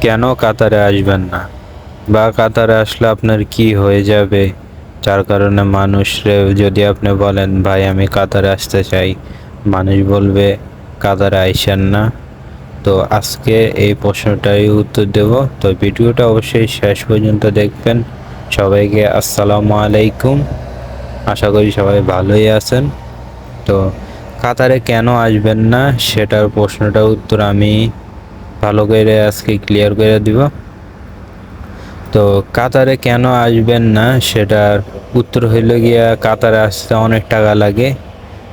কেন কাতারে আসবেন না? বা কাতারে আসলে আপনার কি হয়ে যাবে? যার কারণে মানুষরে যদি আপনি বলেন, ভাই, আমি কাতারে আসতে চাই। মানুষ বলবে, কাতারে আইসেন না। তো আজকে এই প্রশ্নটাই উত্তর দেব। তো ভিডিওটা অবশ্যই শেষ পর্যন্ত দেখবেন। সবাইকে আসসালামু আলাইকুম। আশা করি সবাই ভালোই আছেন। তো কাতারে কেন আসবেন না? সেটার প্রশ্নটার উত্তর আমি ভালো করে আজকে ক্লিয়ার করে দিব। তো কাতারে কেন আসবেন না সেটার উত্তর হইল গিয়া কাতারে আসতে অনেক টাকা লাগে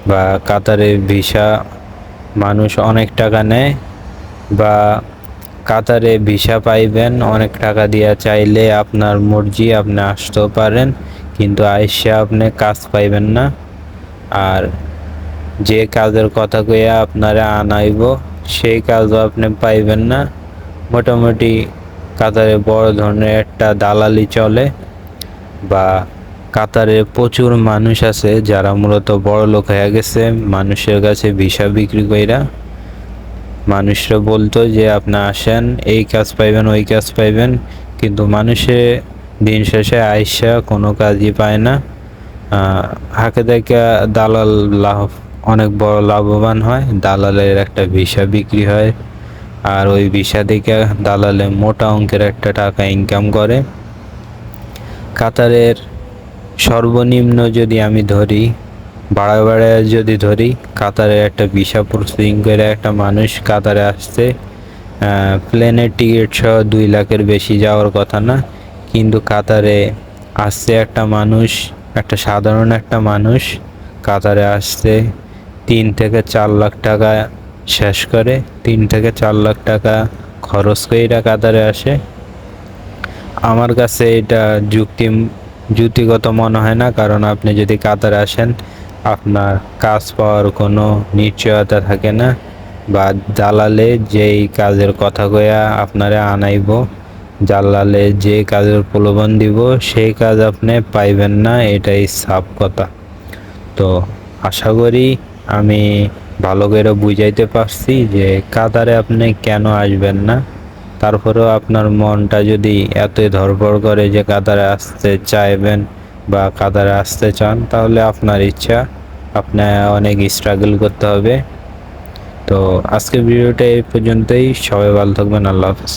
বা কাতারে ভিসা মানুষ অনেক টাকা নেয় বা কাতারে ভিসা পাইবেন অনেক টাকা দিয়া চাইলে আপনার মর্জি আপনি আসতেও পারেন কিন্তু আইসা আপনি কাজ পাইবেন না। আর যে কাজের কথা কইয়া আপনারা আনাইব সেই কাজও আপনি পাইবেন না। মোটামুটি কাতারে বড় ধরনের একটা দালালি চলে বা কাতারে প্রচুর মানুষ আছে যারা মূলত বড় লোক হয়ে গেছে। মানুষের কাছে ভিসা বিক্রি কইরা মানুষরা বলতো যে, আপনি আসেন, এই কাজ পাইবেন, ওই কাজ পাইবেন। কিন্তু মানুষে দিন শেষে আইসা কোনো কাজই পায় না। হাকে দেখে দালাল লাভ অনেক বড় লাভবান হয়। দালালের একটা ভিসা বিক্রি হয়। আর ওই ভিসা থেকে দালালে মোটা অঙ্কের একটা টাকা ইনকাম করে। কাতারের সর্বনিম্ন যদি আমি ধরি বাড়া বাড়ায় যদি ধরি, কাতারে একটা ভিসা প্রসেসিং করে একটা মানুষ কাতারে আসছে প্লেনের টিকিট সহ দুই লাখের বেশি যাওয়ার কথা না। কিন্তু কাতারে আসছে একটা মানুষ, একটা সাধারণ একটা মানুষ কাতারে আসছে তিন থেকে চার লাখ টাকা শেষ করে তিন থেকে চার লাখ টাকা খরচ কইরা কাতারে আসে। আমার কাছে এটা যুক্তি, যুক্তিগত মনে হয় না, কারণ আপনি যদি কাতারে আসেন, আপনার কাজ পাওয়ার কোনো নিশ্চয়তা থাকে না বা দালালে যেই কাজের কথা কয়া আপনারে আনাইব জালালে যে কাজের প্রলোভন দিব, সেই কাজ আপনি পাইবেন না, এটাই সাফ কথা। তো আশা করি আমি ভালো করে বুঝাইতে পারছি যে কাতারে আপনি কেন আসবেন না? তারপরেও আপনার মনটা যদি এতই ধরপড় করে যে কাতারে আসতে চাইবেন বা কাতারে আসতে চান, তাহলে আপনার ইচ্ছা আপনার অনেক স্ট্রাগল করতে হবে। তো আজকে ভিডিওটা এই পর্যন্তই। সবাই ভালো থাকবেন। আল্লাহ হাফেজ।